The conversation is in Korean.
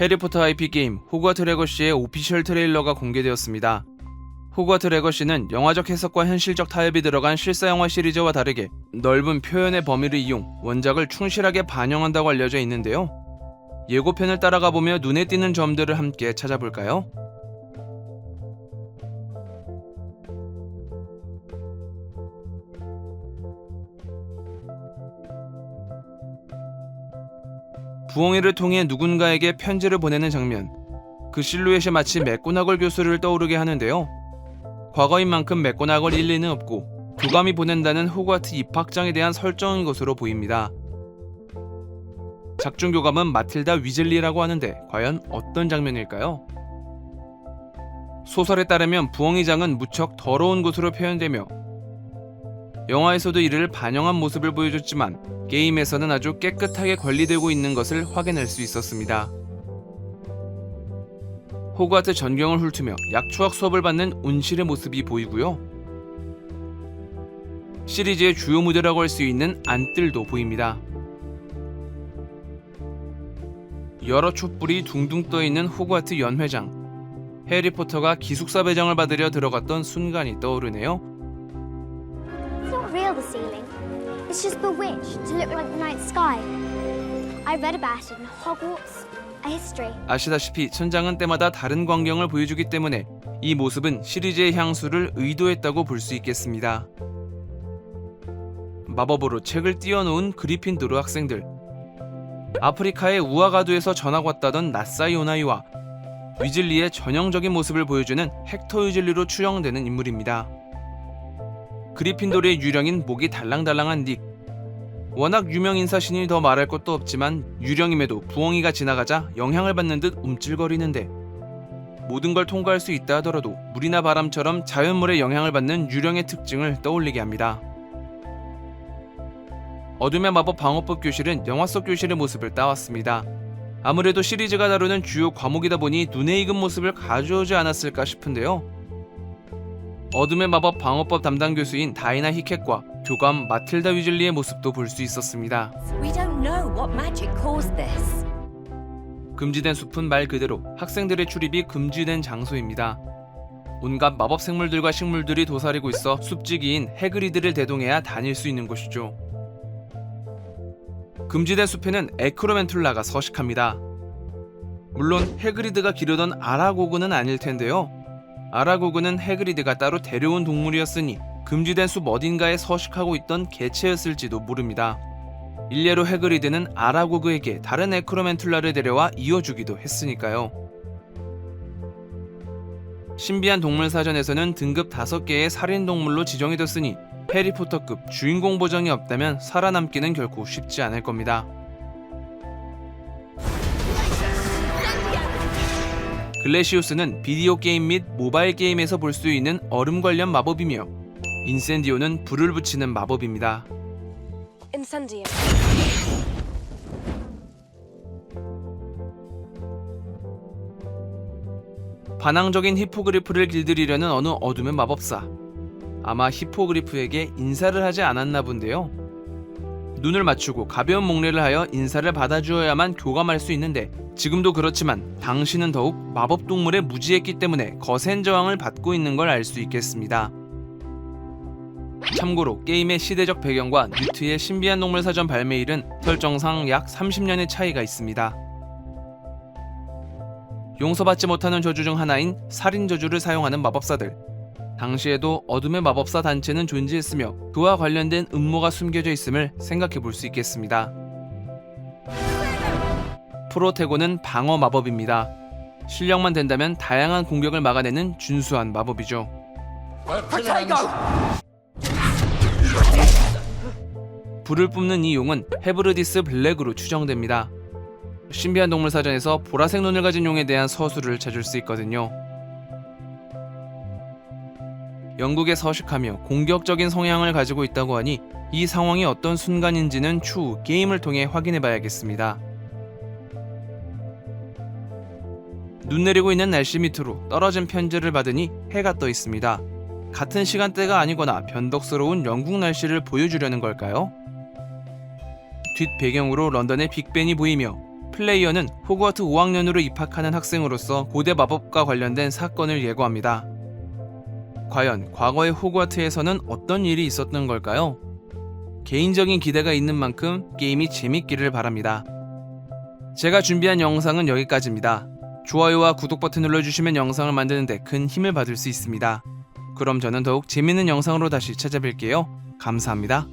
해리포터 IP 게임 호그와트 레거시의 오피셜 트레일러가 공개되었습니다. 호그와트 레거시는 영화적 해석과 현실적 타협이 들어간 실사 영화 시리즈와 다르게 넓은 표현의 범위를 이용 원작을 충실하게 반영한다고 알려져 있는데요. 예고편을 따라가 보며 눈에 띄는 점들을 함께 찾아볼까요? 부엉이를 통해 누군가에게 편지를 보내는 장면. 그 실루엣이 마치 맥고나걸 교수를 떠오르게 하는데요. 과거인 만큼 맥고나걸 일리는 없고 교감이 보낸다는 호그와트 입학장에 대한 설정인 것으로 보입니다. 작중 교감은 마틸다 위즐리라고 하는데 과연 어떤 장면일까요? 소설에 따르면 부엉이장은 무척 더러운 곳으로 표현되며 영화에서도 이를 반영한 모습을 보여줬지만 게임에서는 아주 깨끗하게 관리되고 있는 것을 확인할 수 있었습니다. 호그와트 전경을 훑으며 약초학 수업을 받는 운실의 모습이 보이고요. 시리즈의 주요 무대라고 할 수 있는 안뜰도 보입니다. 여러 촛불이 둥둥 떠 있는 호그와트 연회장. 해리포터가 기숙사 배정을 받으려 들어갔던 순간이 떠오르네요. Real, the ceiling. It's just bewitched to look like the night sky. I read about it in Hogwarts, a history. 아시다시피 천장은 때마다 다른 광경을 보여주기 때문에 이 모습은 시리즈의 향수를 의도했다고 볼 수 있겠습니다. 마법으로 책을 띄워놓은 그리핀도르 학생들. 아프리카의 우아가두에서 전학 왔다던 나사이 오나이와 위즐리의 전형적인 모습을 보여주는 헥터 위즐리로 추정되는 인물입니다. 그리핀도르의 유령인 목이 달랑달랑한 닉. 워낙 유명 인사신이 더 말할 것도 없지만 유령임에도 부엉이가 지나가자 영향을 받는 듯 움찔거리는데 모든 걸 통과할 수 있다 하더라도 물이나 바람처럼 자연물에 영향을 받는 유령의 특징을 떠올리게 합니다. 어둠의 마법 방어법 교실은 영화 속 교실의 모습을 따왔습니다. 아무래도 시리즈가 다루는 주요 과목이다 보니 눈에 익은 모습을 가져오지 않았을까 싶은데요. 어둠의 마법 방어법 담당 교수인 다이나 히켓과 교감 마틸다 위즐리의 모습도 볼 수 있었습니다. We don't know what magic caused this. 금지된 숲은 말 그대로 학생들의 출입이 금지된 장소입니다. 온갖 마법 생물들과 식물들이 도사리고 있어 숲지기인 해그리드를 대동해야 다닐 수 있는 곳이죠. 금지된 숲에는 에크로멘툴라가 서식합니다. 물론 해그리드가 기르던 아라고그는 아닐 텐데요. 아라고그는 해그리드가 따로 데려온 동물이었으니 금지된 숲 어딘가에 서식하고 있던 개체였을지도 모릅니다. 일례로 해그리드는 아라고그에게 다른 에크로멘툴라를 데려와 이어주기도 했으니까요. 신비한 동물 사전에서는 등급 5개의 살인 동물로 지정이 됐으니 해리포터급 주인공 보정이 없다면 살아남기는 결코 쉽지 않을 겁니다. 글래시우스는 비디오 게임 및 모바일 게임에서 볼 수 있는 얼음 관련 마법이며 인센디오는 불을 붙이는 마법입니다. Incendio. 반항적인 히포그리프를 길들이려는 어느 어둠의 마법사. 아마 히포그리프에게 인사를 하지 않았나 본데요. 눈을 맞추고 가벼운 목례를 하여 인사를 받아주어야만 교감할 수 있는데 지금도 그렇지만 당신은 더욱 마법 동물에 무지했기 때문에 거센 저항을 받고 있는 걸 알 수 있겠습니다. 참고로 게임의 시대적 배경과 뉴트의 신비한 동물 사전 발매일은 설정상 약 30년의 차이가 있습니다. 용서받지 못하는 저주 중 하나인 살인 저주를 사용하는 마법사들. 당시에도 어둠의 마법사 단체는 존재했으며 그와 관련된 음모가 숨겨져 있음을 생각해 볼 수 있겠습니다. 프로테고는 방어 마법입니다. 실력만 된다면 다양한 공격을 막아내는 준수한 마법이죠. 불을 뿜는 이 용은 헤브르디스 블랙으로 추정됩니다. 신비한 동물 사전에서 보라색 눈을 가진 용에 대한 서술을 찾을 수 있거든요. 영국에 서식하며 공격적인 성향을 가지고 있다고 하니 이 상황이 어떤 순간인지는 추후 게임을 통해 확인해 봐야겠습니다. 눈 내리고 있는 날씨 밑으로 떨어진 편지를 받으니 해가 떠 있습니다. 같은 시간대가 아니거나 변덕스러운 영국 날씨를 보여주려는 걸까요? 뒷 배경으로 런던의 빅벤이 보이며 플레이어는 호그와트 5학년으로 입학하는 학생으로서 고대 마법과 관련된 사건을 예고합니다. 과연 과거의 호그와트에서는 어떤 일이 있었던 걸까요? 개인적인 기대가 있는 만큼 게임이 재밌기를 바랍니다. 제가 준비한 영상은 여기까지입니다. 좋아요와 구독 버튼 눌러주시면 영상을 만드는데 큰 힘을 받을 수 있습니다. 그럼 저는 더욱 재밌는 영상으로 다시 찾아뵐게요. 감사합니다.